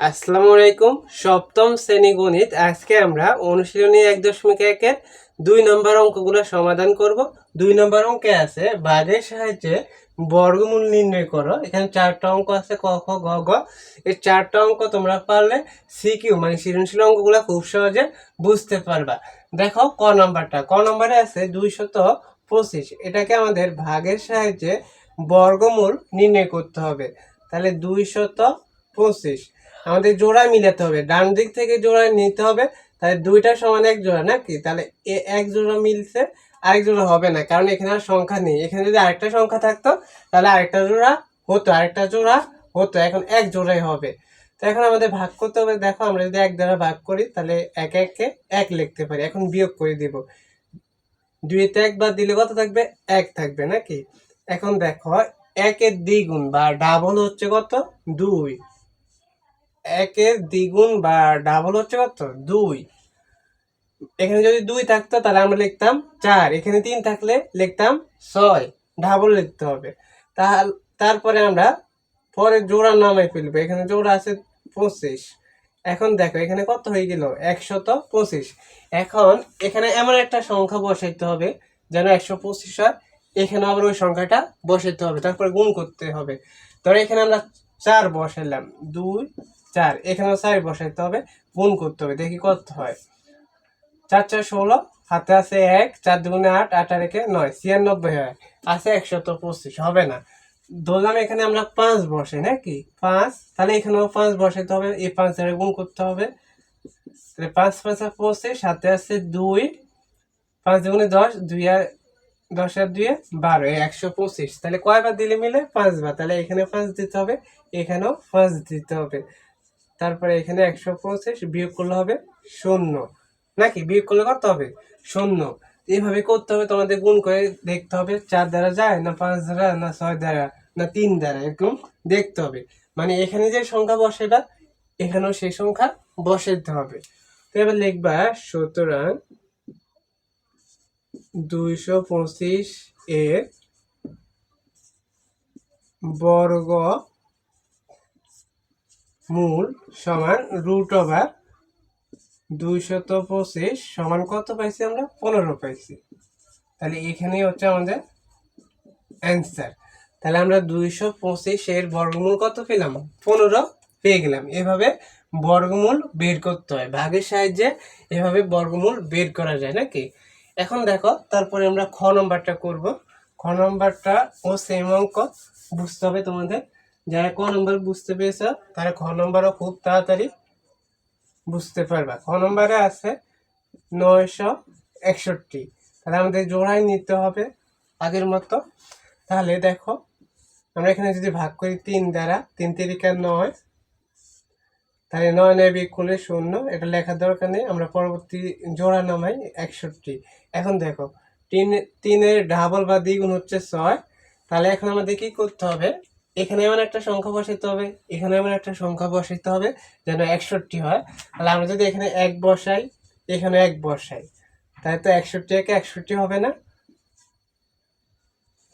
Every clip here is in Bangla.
আসসালামু আলাইকুম। সপ্তম শ্রেণি গণিত। আজকে আমরা অনুশীলনী এক দশমিক একের দুই নম্বর অঙ্কগুলো সমাধান করব। দুই নম্বর অঙ্কে আছে বাদের সাহায্যে বর্গমূল নির্ণয় করো। এখানে চারটা অঙ্ক আছে, ক, খ, গ গ। এই চারটা অঙ্ক তোমরা পারলে সিকিউ মানে সৃজনশীল অঙ্কগুলো খুব সহজে বুঝতে পারবা। দেখো, ক নম্বরটা। ক নম্বরে আছে দুইশত পঁচিশ। এটাকে আমাদের ভাগের সাহায্যে বর্গমূল নির্ণয় করতে হবে। তাহলে দুইশত পঁচিশ। আমাদের জোড়া মিলাতে হবে। ডান দিক থেকে জোড়া নিতে হবে, তাহলে দুইটা সমান এক জোড়া নাকি? তাহলে এক জোড়া মিলছে, আরেক জোড়া হবে না, কারণ এখানে আর সংখ্যা নেই। এখানে যদি আরেকটা সংখ্যা থাকতো, তাহলে আরেকটা জোড়া হতো, আরেকটা জোড়া হতো, এখন এক জোড়াই হবে। তো এখন আমাদের ভাগ করতে হবে। দেখো, আমরা যদি এক দ্বারা ভাগ করি, তাহলে এক একে এক লিখতে পারি। এখন বিয়োগ করে দিব। দুইতে এক বাদ দিলে কত থাকবে? এক থাকবে নাকি? এখন দেখো, একের দ্বিগুণ বা ডাবল হচ্ছে কত? দুই। একের দ্বিগুণ বা ডাবল হচ্ছে কত দুই। এখানে যদি দুই থাকতো, তাহলে আমরা লিখতাম চার। এখানে তিন থাকলে লিখতাম ছয়। ডাবল লিখতে হবে। তারপরে আমরা পরে জোড়া নামে ফেলব। এখানে জোড়া আছে পঁচিশ। এখন দেখো, এখানে কত হয়ে গেল? একশত পঁচিশ। এখন এখানে এমন একটা সংখ্যা বসাইতে হবে, যেন একশো পঁচিশ হয়। এখানে আবার ওই সংখ্যাটা বসাইতে হবে। তারপরে গুণ করতে হবে। ধরো এখানে আমরা চার বসাইলাম। দুই চার এখানেও চার বসাইতে হবে, গুণ করতে হবে, দেখি কত হয়। চার চার, ষোলো, হাতে আছে এক, চার দুগুণে আট আট আর একে নয়, ছিয়ানব্বই হয়, আছে একশত পঁচিশ, হবে না। ধরলাম এখানে আমরা পাঁচ বসে, নাকি? পাঁচ, তাহলে এখানেও পাঁচ বসাইতে হবে, এই পাঁচ দ্বারা গুণ করতে হবে। তাহলে পাঁচ পাঁচ, আর পঁচিশ, হাতে আছে দুই, পাঁচ দুগুণে দশ, দুই আর দশ আর দুই, বারো একশো পঁচিশ। তাহলে কয়বার দিলে মিলে? পাঁচবার। তাহলে এখানে পাঁচ দিতে হবে, এখানেও পাঁচ দিতে হবে। তারপরে এখানে একশো পঁচিশ বিয়োগ করলে হবে শূন্য। নাকি? বিয়োগ করলে কত হবে? শূন্য। এইভাবে করতে হবে, তোমাদের গুণ করে দেখতে হবে, চার দ্বারা যায় না পাঁচ দ্বারা না ছয় দ্বারা না তিন দ্বারা, এরকম দেখতে হবে। মানে এখানে যে সংখ্যা বসে বা এখানেও সেই সংখ্যা বসাইতে হবে। তো এবার লিখবা, সুতরাং দুইশো পঁচিশ এর বর্গ মূল সমান রুট ওভার দুইশত পঁচিশ সমান কত পাইছি আমরা? পনেরো পাইছি। তাহলে এখানেই হচ্ছে আমাদের অ্যান্সার তাহলে আমরা দুইশো পঁচিশের বর্গমূল কত পেলাম? পনেরো পেয়ে গেলাম। এভাবে বর্গমূল বের করতে হয়। ভাগের সাহায্যে এভাবে বর্গমূল বের করা যায়, নাকি? এখন দেখো, তারপরে আমরা খ নম্বরটা করব। খ নম্বরটা ও সেম অঙ্ক। বুঝতে হবে তোমাদের। যারা ক নম্বর বুঝতে পেরেছ, তারা খ নম্বরও খুব তাড়াতাড়ি বুঝতে পারবা। খ নম্বরে আছে নয়শো একষট্টি। তাহলে আমাদের জোড়াই নিতে হবে আগের মতো। তাহলে দেখো, আমরা এখানে যদি ভাগ করি তিন দ্বারা, তিন তিরিকা নয়, তাহলে নয় নয় বিয়োগ করলে শূন্য, এটা লেখার দরকার নেই, আমরা পরবর্তী জোড়া নামাই একষট্টি। এখন দেখো, তিন, তিনের ডাবল বা দ্বিগুণ হচ্ছে ছয়, তাহলে এখন আমাদের কী করতে হবে? এখানে এমন একটা সংখ্যা বসাইতে হবে, এখানে এমন একটা সংখ্যা বসাইতে হবে যেন একষট্টি হয়। তাহলে আমরা যদি এখানে এক বসাই, এখানে এক বসাই, তাহলে তো একষট্টি একে একষট্টি হবে না?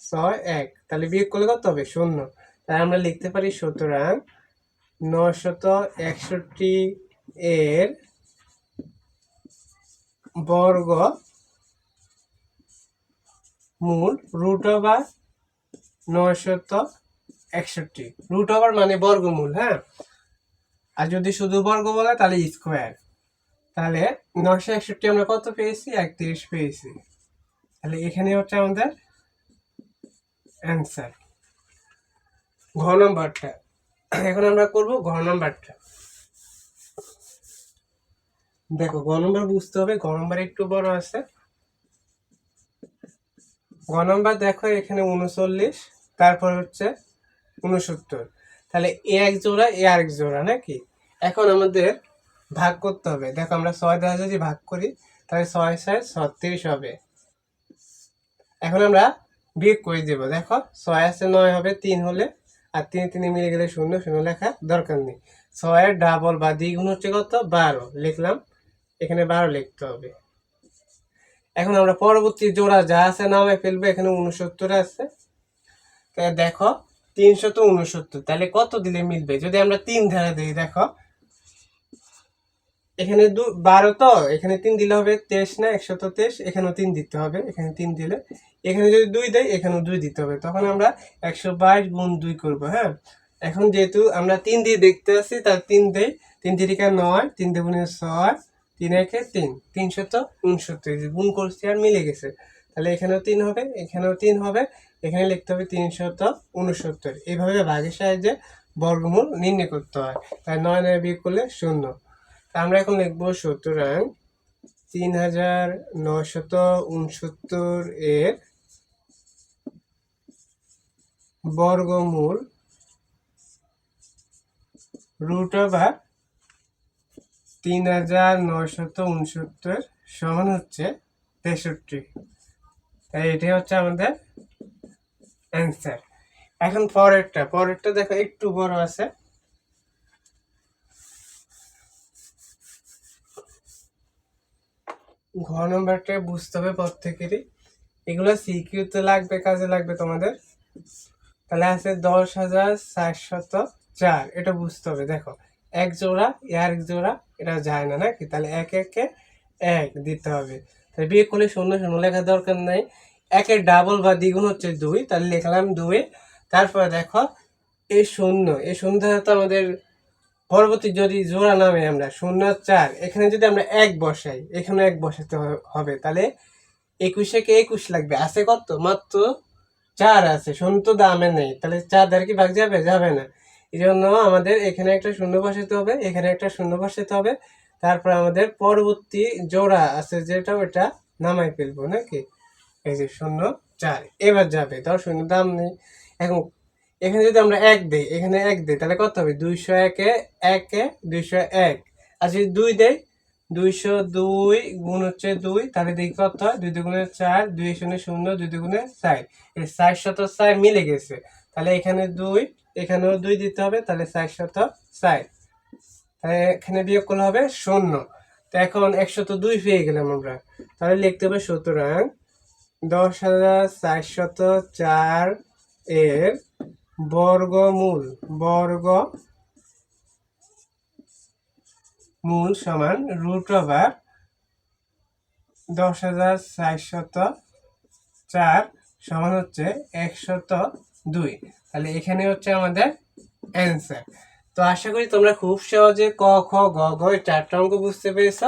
ছয় এক, তাহলে বিয়োগ করলে কত হবে? শূন্য। তাই আমরা লিখতে পারি সুতরাং নশত একষট্টি এর বর্গ মূল রুট ওভার নয়শত একষট্টি। রুট ওভার মানে বর্গমূল হ্যাঁ? আর যদি শুধু বর্গ বলে তাহলে স্কোয়ার তাহলে নশো একষট্টি আমরা কত পেয়েছি? একত্রিশ পেয়েছি। তাহলে এখানে হচ্ছে আমাদের অ্যান্সার ঘ নম্বরটা। এখন আমরা করব ঘ নম্বরটা। দেখো, ঘ নম্বর বুঝতে হবে, ঘ নম্বর একটু বড় আছে। ঘ নম্বর দেখো, এখানে উনচল্লিশ, তারপর হচ্ছে উনসত্তর তাহলে এ এক জোড়া, এ আরেক জোড়া নাকি? এখন আমাদের ভাগ করতে হবে। দেখো আমরা ছয় দ্বারা যদি ভাগ করি, তাহলে ছয় ছয় ছত্রিশ হবে। এখন আমরা বিয়োগ করে দেবো। দেখো, ছয় আছে নয় হবে তিন হলে, আর তিন তিনে মিলে গেলে শূন্য শূন্য লেখা দরকার নেই। ছয়ের ডাবল বা দ্বিগুণ হচ্ছে কত? বারো। লিখলাম, এখানে বারো লিখতে হবে। এখন আমরা পরবর্তী জোড়া যা আছে নামে ফেলব, এখানে উনসত্তর আছে। দেখো তিনশত উনসত্তর তাহলে কত দিলে মিলবে? যদি আমরা তিন ধারা দিই, দেখো। এখানে দু, বারো তো? এখানে তিন দিলে হবে তেইশ না? একশত তেইশ? এখানেও তিন দিতে হবে। এখানে তিন দিলে। এখানে যদি দুই দেয় এখানেও দুই দিতে হবে। তখন আমরা একশো বাইশ গুণ দুই করব হ্যাঁ? এখন যেহেতু আমরা তিন দিয়ে দেখতে আসি তার তিন দেই, তিন তিরিকা নয়, তিন দুগুণে ছয়, তিন একে তিন, তিনশত উনসত্তর গুণ করছি আর মিলে গেছে। তাহলে এখানেও তিন হবে, এখানেও তিন হবে, এখানে লিখতে হবে তিনশত উনসত্তর। এইভাবে ভাগের সাহায্যে বর্গমূল নির্ণয় করতে হয়। তাই নয় নয় বিয়োগ করলে শূন্য। তা আমরা এখন লিখব সুতরাং তিন হাজার নশত উনসত্তর এর বর্গমূল রুট ওভার তিন হাজার নশত উনসত্তর সমান হচ্ছে তেষট্টি। এটাই হচ্ছে আমাদের অ্যান্সার এখন পরেরটা পরেরটা দেখো একটু বড় আছে। ঘ নম্বরটা বুঝতে হবে প্রত্যেকেরই। এগুলো সিকিউতে লাগবে, কাজে লাগবে তোমাদের। তাহলে আছে দশ হাজার চারশত চার, এটা বুঝতে হবে। দেখো, এক জোড়া আর এক জোড়া, এটা যায় না নাকি? তাহলে এক, একে এক দিতে হবে। তাহলে বিয়ে করলে শূন্য শূন্য লেখার দরকার নাই। একের ডাবল বা দ্বিগুণ হচ্ছে দুই, তাহলে লিখলাম দুই। তারপরে দেখো এই শূন্য এই শূন্য তো আমাদের পরবর্তী যদি জোড়া নামে আমরা, শূন্য চার, এখানে যদি আমরা এক বসাই এখানে এক বসাতে হবে। তাহলে একুশে কে একুশ লাগবে? আছে কত? মাত্র চার আছে, শূন্য তো দামে নেই। তাহলে চার দ্বারা কি ভাগ যাবে? যাবে না। এই জন্য আমাদের এখানে একটা শূন্য বসাতে হবে, এখানে একটা শূন্য বসাতে হবে। তারপর আমাদের পরবর্তী জোড়া আছে, যেটা ওটা নামাই ফেলব, নাকি? এই শূন্য, চার। এবার যাবে, ধর শূন্য, দাম নেই। এখন এখানে যদি আমরা এক দেই, এখানে এক দেই, তাহলে কত হবে? দুইশো একে একে দুইশো এক। আর যদি দুই দেই, দুইশো দুই গুণ হচ্ছে দুই, তাহলে দেখি কত হয়? দুই দুগুণে চার, দুই শূন্য শূন্য, দুই দুগুণে চার এই চার শত চার মিলে গেছে। তাহলে এখানে দুই, এখানেও দুই দিতে হবে, তাহলে চার শত চার তাহলে এখানে বিয়োগ করলে হবে শূন্য। তো এখন একশত দুই পেয়ে গেলাম আমরা। তাহলে লিখতে হবে সুতরাং দশ হাজার চারশত চার এর বর্গমূল বর্গ মূল সমান রুট ওভার দশ হাজার চারশত চার সমান হচ্ছে একশত দুই। তাহলে এখানে হচ্ছে আমাদের অ্যান্সার তো আশা করি তোমরা খুব সহজে ক, খ, গ গ চারটা অঙ্ক বুঝতে পেরেছ।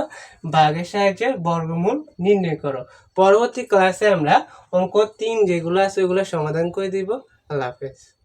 বাঘের সাহায্যে বর্গমূল নির্ণয় করো। পরবর্তী ক্লাসে আমরা অঙ্ক তিন যেগুলো আছে ওগুলো সমাধান করে দিব। আল্লাহ হাফেজ।